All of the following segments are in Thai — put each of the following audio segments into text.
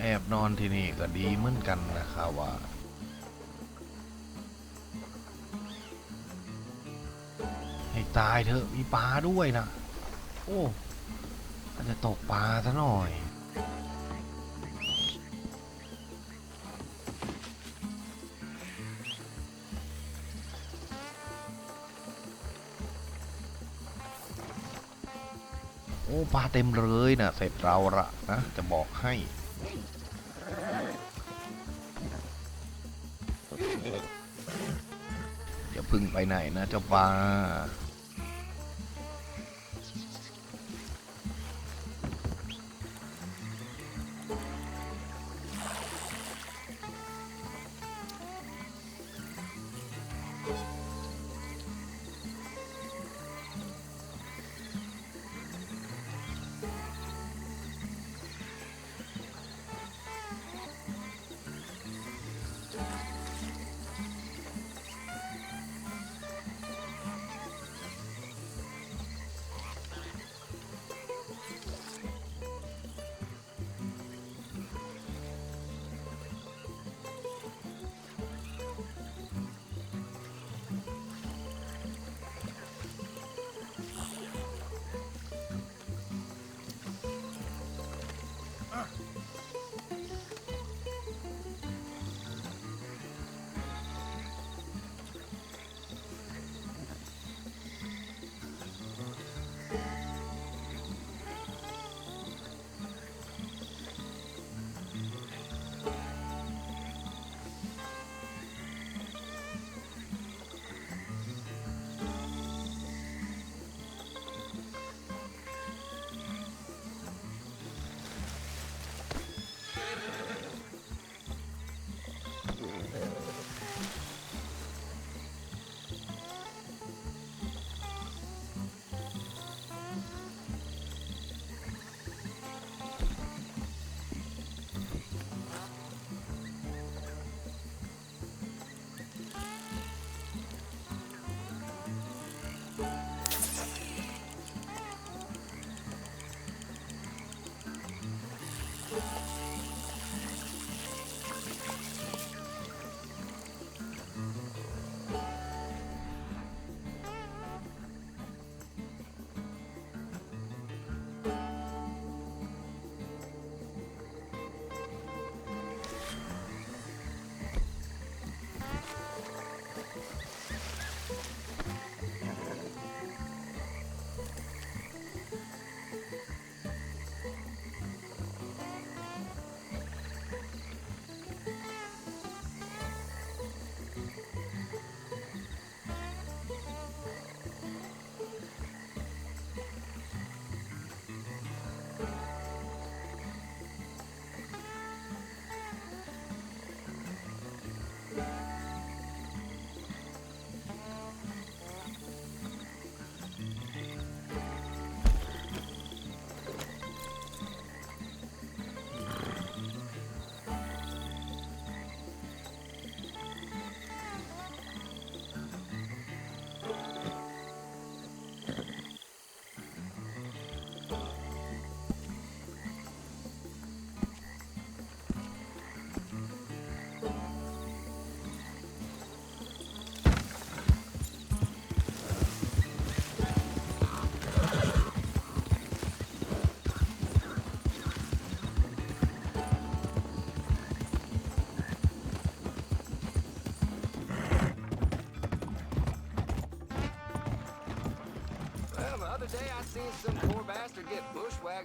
แอบนอนที่นี่ก็ดีเหมือนกันนะครับว่าให้ตายเถอะมีปลาด้วยนะ โอ้อาจจะตกปลาซะหน่อยโอ้ปลาเต็มเลยนะเสร็จเราละนะ จะบอกให้ พึ่งไปไหนนะเจ้าปลา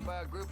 by a group.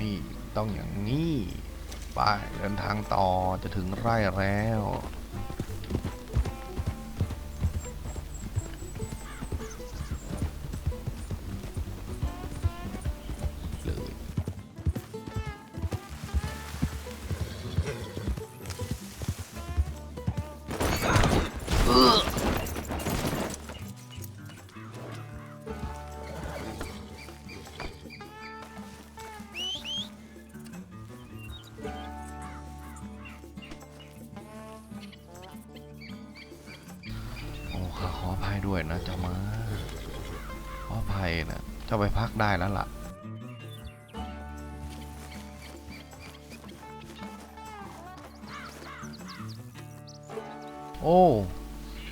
นี่ต้องอย่างนี้ ไปเดินทางต่อจะถึงไร่แล้ว ด้วยนะเจ้ามาขออภัยนะเจ้าไปพักได้แล้วล่ะโอ้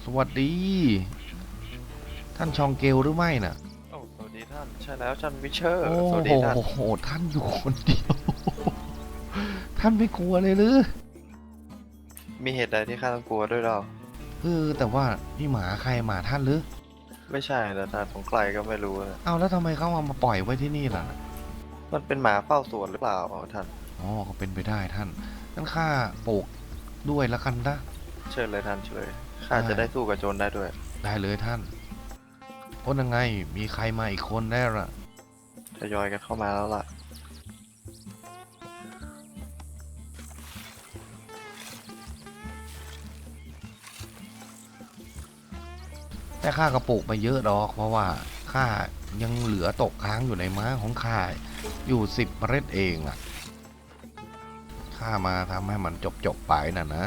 สวัสดี ท่านชองเกลหรือไม่น่ะ โอ้สวัสดีท่าน ใช่แล้วท่านวิเชอร์ โอ้สวัสดีท่านโหท่านอยู่คนเดียว ท่านไม่กลัวเลยหรือ มีเหตุใดที่ข้าต้องกลัวด้วยเรา เออแต่ว่านี่หมาใครหมาท่านหรือ ไม่ใช่แต่ท่านของใครก็ไม่รู้นะเอาแล้วทำไมเขาเอามาปล่อยไว้ที่นี่ล่ะ มันเป็นหมาเฝ้าสวนหรือเปล่าท่านอ๋อก็เป็นไปได้ท่านงั้นข้าปลูกด้วยละกันนะเชิญเลยท่านเชิญเลยข้าได้จะได้สู้กับโจรได้ด้วย ได้เลยท่านโอ้ยังไงมีใครมาอีกคนได้ละทยอยกันเข้ามาแล้วล่ะ แต่ข้าก็ปลูกไปเยอะดอก เพราะว่าข้ายังเหลือตกค้างอยู่ในม้าของข้าอยู่สิบเมล็ดเองอะข้ามาทำให้มันจบจบๆไปน่ะนะ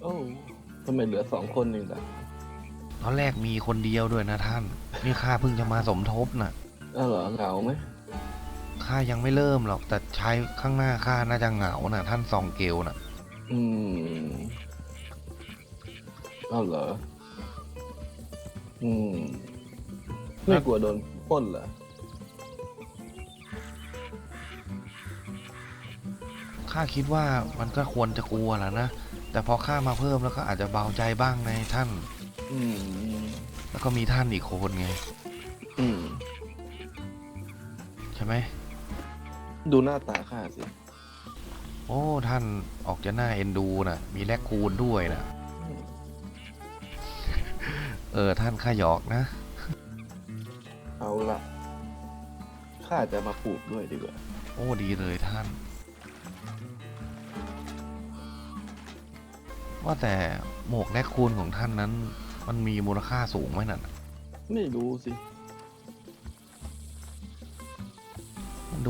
โอ้ทำไมเหลือสองคนเองล่ะตอนแรกมีคนเดียวด้วยนะท่าน นี่ข้าเพิ่งจะมาสมทบน่ะอ้าวเหรอเหงาไหมข้ายังไม่เริ่มหรอกแต่ชายข้างหน้าข้าน่าจะเหงาน่ะ ท่านซองเกลน่ะ อืมอ้าวเหรอ อืม ไม่กลัวโดนปล้นเหรอ ข้าคิดว่ามันก็ควรจะกลัวแหละนะ แต่พอข้ามาเพิ่มแล้วก็อาจจะเบาใจบ้างในท่าน อืม แล้วก็มีท่านอีกคนไง อืม ใช่ไหม ดูหน้าตาข้าสิ โอ้ ท่านออกจะน่าเอ็นดูนะมีแลกคูณด้วยนะอืมเออ ท่านข้าหยอกนะ เอาละข้าจะมาปลูกด้วยดีกว่า โอ้ดีเลยท่าน ว่าแต่หมวกแลกคูณของท่านนั้น มันมีมูลค่าสูงไหมน่ะไม่รู้สิ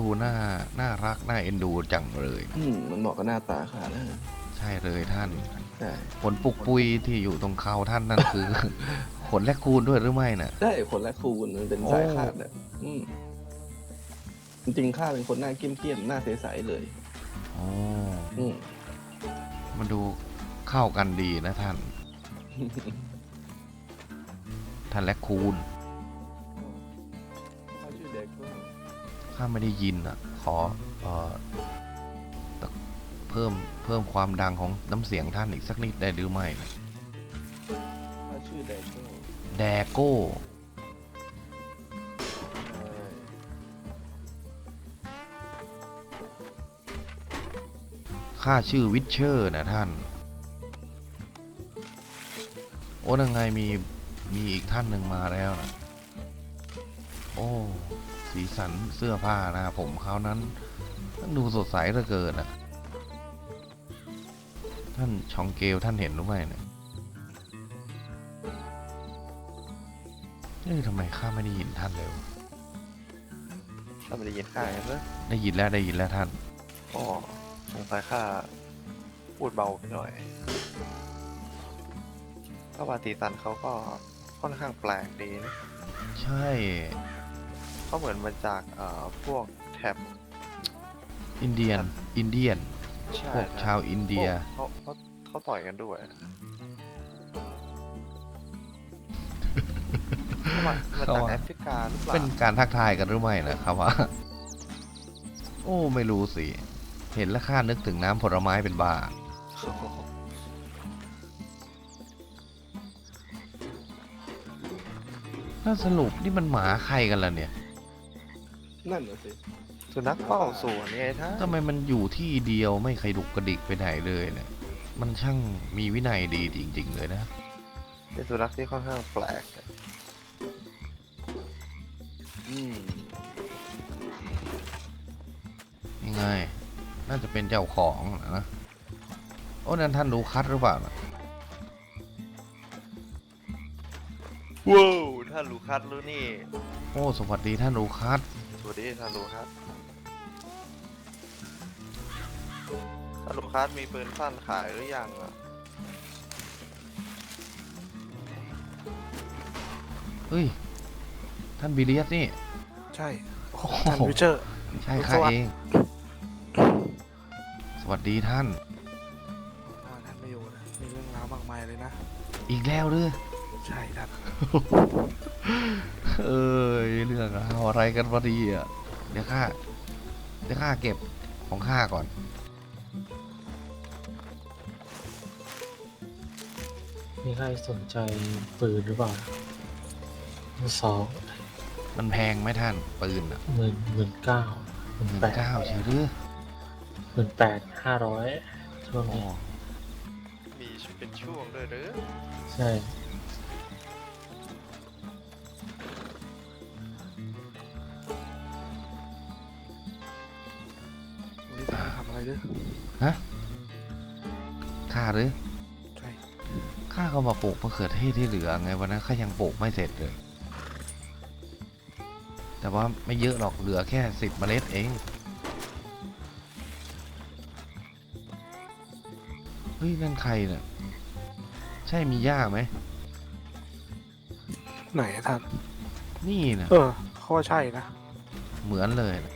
ดูน่าน่ารักน่าเอ็นดูจังเลย อืมมันเหมาะกับหน้าตาข้านะใช่เลยท่านใช่ขนปุกปุยที่อยู่ตรงเขาท่านนั่นคือ ขนแลกคูณด้วยหรือไม่น่ะ ได้คนละคูณมันเป็นโอ้สายขาดอะอืมจริงๆข้าเป็นคนหน้าเกี้ยมๆหน้าใสๆเลยโอ้อืมมันดูเข้ากันดีนะท่าน ท่านแลกคูณาไม่ได้ยินอะ ขอเอ่อตะเพิ่มเพิ่มความดังของน้ำเสียงท่านอีกสักนิดได้หรือไม่นะข้าชื่อเด็กก็แดโก้ใช่ข้าชื่อวิชเชอร์นะท่าน โอ้ยังไงมีมีอีกท่านหนึ่งมาแล้วนะโอ้ สีสันเสื้อผ้าหนะผมเขานั้นมันดูสดใสเหลือเกินอะ ท่านชองเกลท่านเห็นหรือไม่เนี่ยเอ้ยทำไมข้าไม่ได้ยินท่านเลยวะท่านไม่ได้ยินข้าใช่ไหมได้ยินแล้วได้ยินแล้วท่านอ๋อสงสัยข้าพูดเบาไปหน่อยเพราะว่าตีซันเขาก็ค่อนข้างแปลกดีนะ ใช่ เขาเหมือนมาจากเอ่อพวกแถบ อินเดียน อินเดียน ใช่พวกครับชาวอินเดีย พวกเขาเขาเขาต่อยกันด้วยเขามามาเขาจากว่า แอฟริกาหรือเปล่าเป็นการทักทายกันหรือไม่นะครับว่า โอ้ ไม่รู้สิ เห็นแล้วข้านึกถึงน้ำผลไม้เป็นบ้าแล้วสรุปนี่มันหมาใครกันล่ะเนี่ย นั่นน่ะสิสุนัขเฝ้าสวนไงท่านทำไมมันอยู่ที่เดียวไม่เคยดุกกระดิกไปไหนเลยเนี่ย มันช่างมีวินัยดีจริง ๆ เลยนะ เป็นสุนัขที่ค่อนข้างแปลกอืมยังไง น่าจะเป็นเจ้าของนะ โอ้นั่นท่านดูคัดหรือเปล่านะว้าวท่านลูคัสรู้นี่ โอ้ สวัสดีท่านดูคัด สวัสดีท่านลูคัสท่านลูคัสมีปืนสั้นขายหรือยังอะเฮ้ย ท่านบิเลียสนี่ ใช่โอ้โห ท่านวิเชอร์ ใช่สข้าวัสเอดีงสวัสดีท่านอ่าท่านไม่อยู่นะมีเรื่องราวมากมายเลยนะ อีกแล้วหรือ ใช่ท่าน เอ้ยเรื่องราวอะไรกันพอดีอะเดี๋ยวข้าเดี๋ยวข้าเก็บของข้าก่อนมีใครสนใจปืนหรือเปล่ามือสองมันแพงไหมท่านปืนอะหมื่นหมื่นเก้าหมื่นหมื่นแปดเก้าใช่หรือหมื่นแปดห้าร้อยช่วงอ๋อนี้มีเป็นช่วงด้วยหรือ ใช่ นี้ท่านทำอะไรด้วยข้าหรือใช่ข้าก็มาปลูกมะเขือเทศที่เหลือไงวันนั้นข้ายังปลูกไม่เสร็จเลย แต่ว่าไม่เยอะหรอกเหลือแค่สิบเมล็ดเองเฮ้ยนั่นใครเนี่ยใช่มีย่าไหมไหนอะท่าน นี่นะเออเขาว่าใช่นะเหมือนเลยนะ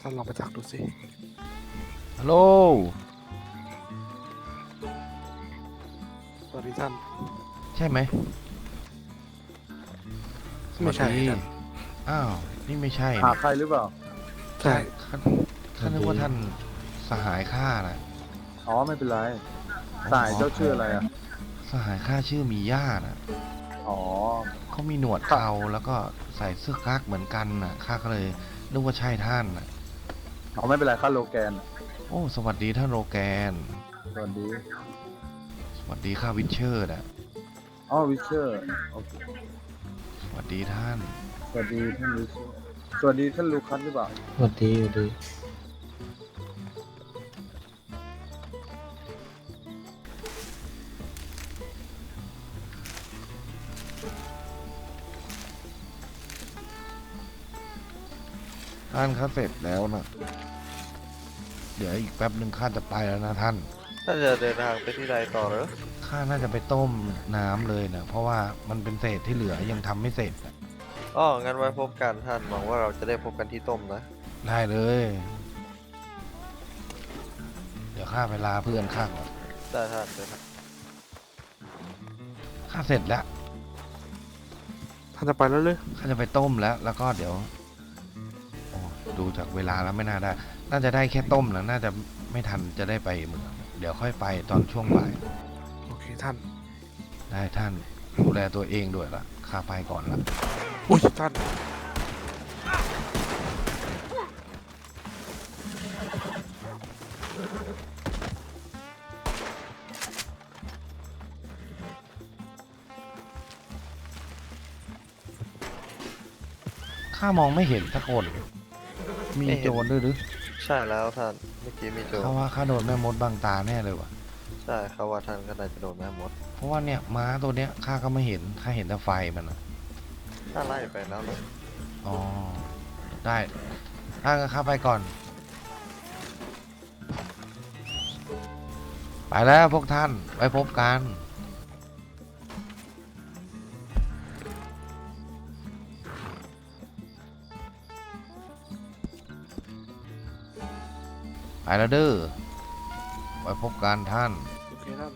ท่านลองไปจักดูสิ ฮัลโหลสวัสดีท่าน ใช่ไหมไม่ใช่สวัสดีท่านอ้าว นี่ไม่ใช่หานี่ใครหรือเปล่า ใช่ ข้าข้านึกว่าท่านสหายข้านะอ๋อไม่เป็นไร สายเจ้าชื่ออะไรอะ สหายข้าชื่อมีย่านะอ๋อ เขามีหนวดเขาแล้วก็ใส่เสื้อกั๊กเหมือนกันน่ะข้าก็เลยนึกว่าใช่ท่านน่ะอ๋อไม่เป็นไรค่าโลแกน โอ้ สวัสดีท่านโรแกน สวัสดีสวัสดีข้าวิเชอร์นะอ๋อวิเชอร์โอเคสวัสดีท่าน สวัสดีท่านวิเชอร์สวัสดีท่านลูคัสหรือเปล่าสวัสดีสวัสดีท่านข้าเสร็จแล้วนะ เดี๋ยวอีกแป๊บหนึ่งข้าจะไปแล้วนะท่านท่านจะเดินทางไปที่ใดต่อหรือข้าน่าจะไปต้มน้ำเลยนะเพราะว่ามันเป็นเศษที่เหลือยังทำไม่เสร็จน่ะอ๋องั้นไว้พบกันท่านหวังว่าเราจะได้พบกันที่ต้มนะ ได้เลย เดี๋ยวข้าไปลาเพื่อนข้าก่อนได้ท่านเดินทางข้าเสร็จแล้ว ท่านจะไปแล้วเลย ข้าจะไปต้มแล้ว แล้วก็เดี๋ยวโอ้ดูจากเวลาแล้วไม่น่าได้ น่าจะได้แค่ต้มแล้วน่าจะไม่ทันจะได้ไปเมืองเดี๋ยวค่อยไปตอนช่วงบ่าย โอเคท่าน ได้ท่านดูแลตัวเองด้วยละข้าไปก่อนละอุ้ยท่าน ข้ามองไม่เห็นสักคน มีโจรด้วยหรือใช่แล้วท่านเมื่อกี้มีโจรเขาว่าข้าโดนแม่มดบังตาแน่เลยว่ะ ใช่เขาว่าท่านก็น่าจะโดนแม่มด เพราะว่าเนี่ยม้าตัวเนี้ยข้าก็ไม่เห็นข้าเห็นแต่ไฟมันอะถ้าไล่ไปแล้วนะอ๋อได้ถ้างั้นข้าไปก่อน ไปแล้วพวกท่านไว้พบกัน ไปแล้วเด้อไว้พบกันท่าน โอเคท่าน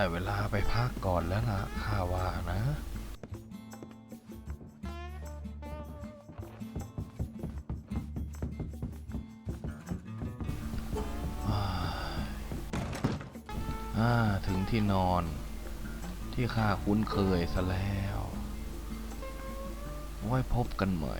ได้เวลาไปพักก่อนแล้วล่ะข้าว่านะถึงที่นอนที่ข้าคุ้นเคยซะแล้ว ไว้พบกันใหม่